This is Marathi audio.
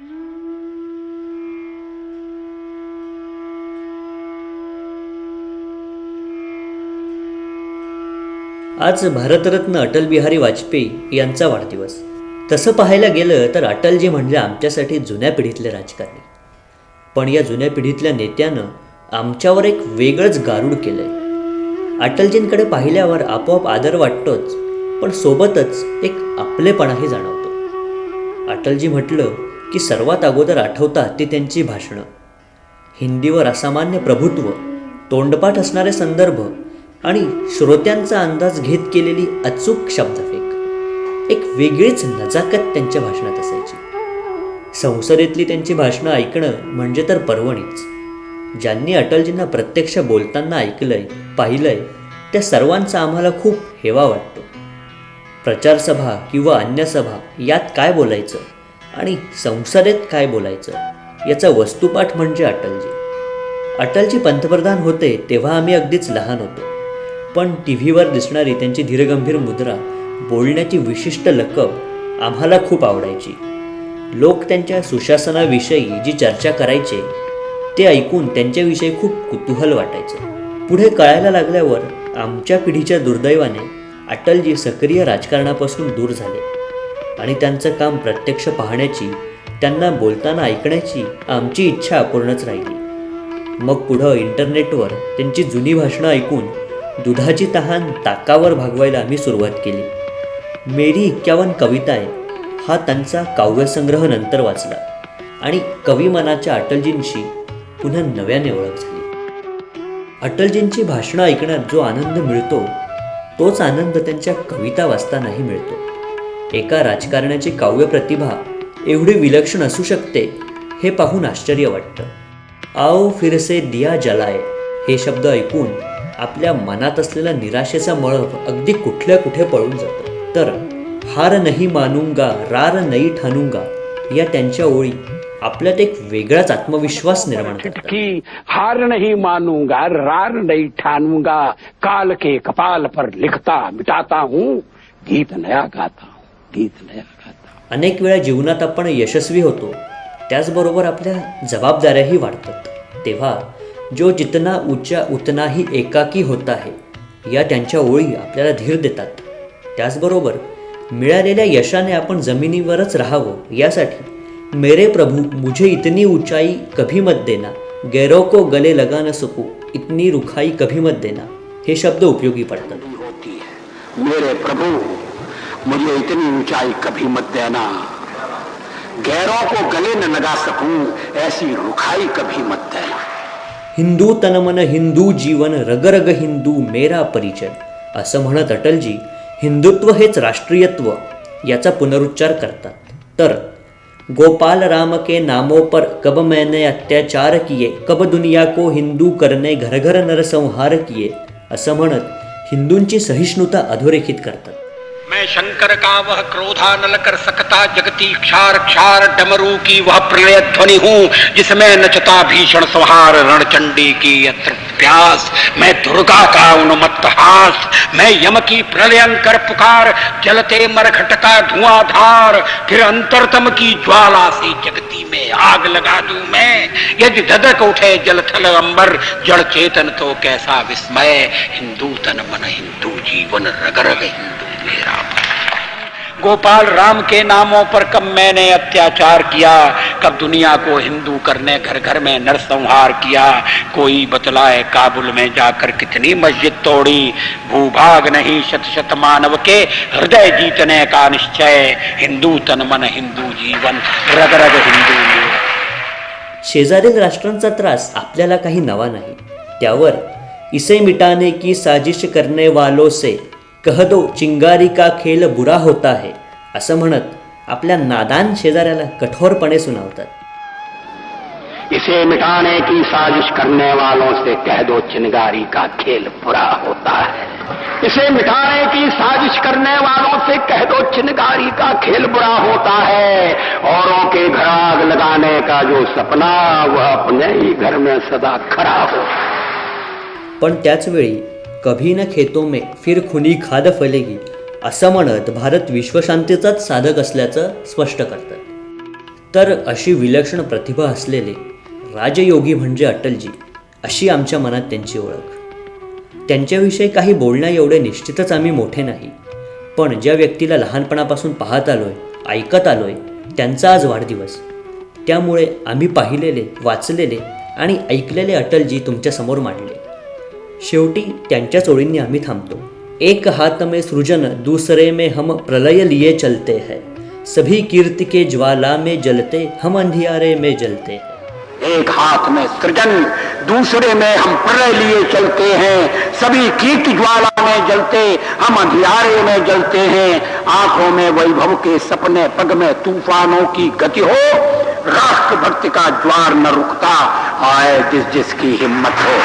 आज भारतरत्न अटल बिहारी वाजपेयी यांचा वाढदिवस. तसं पाहायला गेलं तर अटलजी म्हणजे आमच्यासाठी जुन्या पिढीतले राजकारणी. पण या जुन्या पिढीतल्या नेत्यानं आमच्यावर एक वेगळंच गारूड केलंय. अटलजींकडे पाहिल्यावर आपोआप आदर वाटतोच पण सोबतच एक आपलेपणाही जाणवतो. अटलजी म्हटलं की सर्वात अगोदर आठवतात ती त्यांची भाषणं. हिंदीवर असामान्य प्रभुत्व तोंडपाठ असणारे संदर्भ आणि श्रोत्यांचा अंदाज घेत केलेली अचूक शब्दफेक. एक वेगळीच नजाकत त्यांच्या भाषणात असायची. संसदेतली त्यांची भाषणं ऐकणं म्हणजे तर पर्वणीच. ज्यांनी अटलजींना प्रत्यक्ष बोलताना ऐकलंय पाहिलंय त्या सर्वांचा आम्हाला खूप हेवा वाटतो. प्रचारसभा किंवा अन्य सभा यात काय बोलायचं? आणि संसदेत काय बोलायचं? याचा वस्तुपाठ म्हणजे अटलजी. अटलजी पंतप्रधान होते तेव्हा आम्ही अगदीच लहान होतो. पण टी व्हीवर दिसणारी त्यांची धीरगंभीर मुद्रा बोलण्याची विशिष्ट लकब आम्हाला खूप आवडायची. लोक त्यांच्या सुशासनाविषयी जी चर्चा करायचे ते ऐकून त्यांच्याविषयी खूप कुतूहल वाटायचं. पुढे कळायला लागल्यावर आमच्या पिढीच्या दुर्दैवाने अटलजी सक्रिय राजकारणापासून दूर झाले. आणि त्यांचं काम प्रत्यक्ष पाहण्याची त्यांना बोलताना ऐकण्याची आमची इच्छा अपूर्णच राहिली. मग पुढं इंटरनेटवर त्यांची जुनी भाषणं ऐकून दुधाची तहान ताकावर भागवायला आम्ही सुरुवात केली. मेरी इक्यावन कविता आहे. हा त्यांचा काव्यसंग्रह नंतर वाचला आणि कवी मनाच्या अटलजींशी पुन्हा नव्याने ओळख झाली. अटलजींची भाषणं ऐकण्यात जो आनंद मिळतो तोच आनंद त्यांच्या कविता वाचतानाही मिळतो. एका राजकारण्याची काव्य प्रतिभा एवढी विलक्षण असू शकते हे पाहून आश्चर्य वाटतं. आओ फिरसे दिया जलाय हे शब्द ऐकून आपल्या मनात असलेला निराशेचा मळभ अगदी कुठल्या कुठे पळून जातं. तर हार नाही मानूंगा रार नाही ठाणूंगा या त्यांच्या ओळी आपल्यात एक वेगळाच आत्मविश्वास निर्माण करतात. की हार नहीं मानूंगा रार नहीं ठानूंगा काल के कपाल पर लिखता मिटाता हूँ गीत नया गाता हूँ. गीत नया गाता हूँ. अनेक वेळा जीवनात आपण यशस्वी होतो त्याचबरोबर आपल्या जबाबदाऱ्याही वाढतात. तेव्हा जो जितना ऊंचा उतना ही एकाकी होता है या त्यांच्या ओळी आपल्याला धीर देतात. त्याचबरोबर मिळालेल्या यशाने आपण जमिनीवरच राहावं यासाठी मेरे प्रभू मुझे इतनी ऊंचाई कभी मत देना. गैरों को गले लगा न सकू इतनी रुखाई कभी मत देना. हे शब्द उपयोगी पडतात. होती मेरे प्रभु मुझे इतनी ऊंचाई कभी मत देना। गैरों को गले न लगा सकूं ऐसी रुखाई कभी मत देना। हिंदू तनमन हिंदू जीवन रगरग हिंदू मेरा परिचय। असं म्हणत अटलजी हिंदुत्व हेच राष्ट्रीयत्व याचा पुनरुच्चार करतात। तर गोपाल राम के नामों पर कब मैंने अत्याचार किए कब दुनिया को हिंदू करने घर घर नरसंहार किए असं म्हणत हिंदूंची सहिष्णुता अधोरेखित करतात। मैं शंकर का वह क्रोधा नल कर सकता जगती क्षार क्षार डमरू की वह प्रलय ध्वनि हूँ जिसमें नचता भीषण संहार रणचंडी की अतृप्त प्यास, मैं दुर्गा का उन्मत्त हास, मैं यम की प्रलयंकर पुकार, जलते मरघट का धुआंधार, फिर अंतरतम की ज्वाला से जगती में आग लगा दूँ मैं। यदि धधक उठे जल थल अंबर, जड़ चेतन तो कैसा विस्मय, हिंदू तन मन, हिंदू जीवन रग रग हिंदू मेरा गोपाल राम के नामों पर कब मैंने अत्याचार किया, कब दुनिया को हिंदू करने घर घर में नरसंहार किया कोई बतलाए काबुल में जाकर कितनी मस्जिद तोड़ी? भूभाग नहीं शत शत मानव के हृदय जीतने का निश्चय। हिंदू तन मन हिंदू जीवन रग रग हिंदू शेजारील राष्ट्रांचा त्रास आपल्याला काही नवा नाही. त्यावर इसे मिटाने की साजिश करने वालों से कह दो चिंगारी का खेल बुरा होता है असं म्हणत आपल्या नादान शेजाऱ्याला कठोरपणे सुनावतात. इसे मिटाने की साजिश करने वालों से कह दो चिनगारी का खेल बुरा होता है। इसे मिटाने की साजिश करने वालों से कह दो चिनगारी का खेल बुरा होता है। औरों के घर आग लगाने का जो सपना वह अपने ही घर में सदा खड़ा हो। पण त्याच वेळी कभी न खेतो में फिर खुनी खाद फलेगी असं म्हणत भारत विश्वशांतीचाच साधक असल्याचं स्पष्ट करतात. तर अशी विलक्षण प्रतिभा असलेले राजयोगी म्हणजे अटलजी अशी आमच्या मनात त्यांची ओळख. त्यांच्याविषयी काही बोलण्या एवढे निश्चितच आम्ही मोठे नाही. पण ज्या व्यक्तीला लहानपणापासून पाहत आलोय ऐकत आलोय त्यांचा आज वाढदिवस. त्यामुळे आम्ही पाहिलेले वाचलेले आणि ऐकलेले अटलजी तुमच्यासमोर मांडले. शेवटी त्यांच्याच ओळींनी आम्ही थांबतो. एक हात में सृजन दूसरे में हम प्रलय लिए चलते हैं. सभी कीर्ति के ज्वाला में जलते हम अंधियारे में जलते हैं. एक हाथ में सृजन, दूसरे में हम प्रलय लिए चलते हैं। सभी कीर्ति ज्वाला में जलते, हम अंधियारे में जलते हैं। आँखों में वैभव के सपने, पग में तूफानों की गति हो। राष्ट्र भक्ति का ज्वार न रुकता, आए जिस जिसकी हिम्मत हो।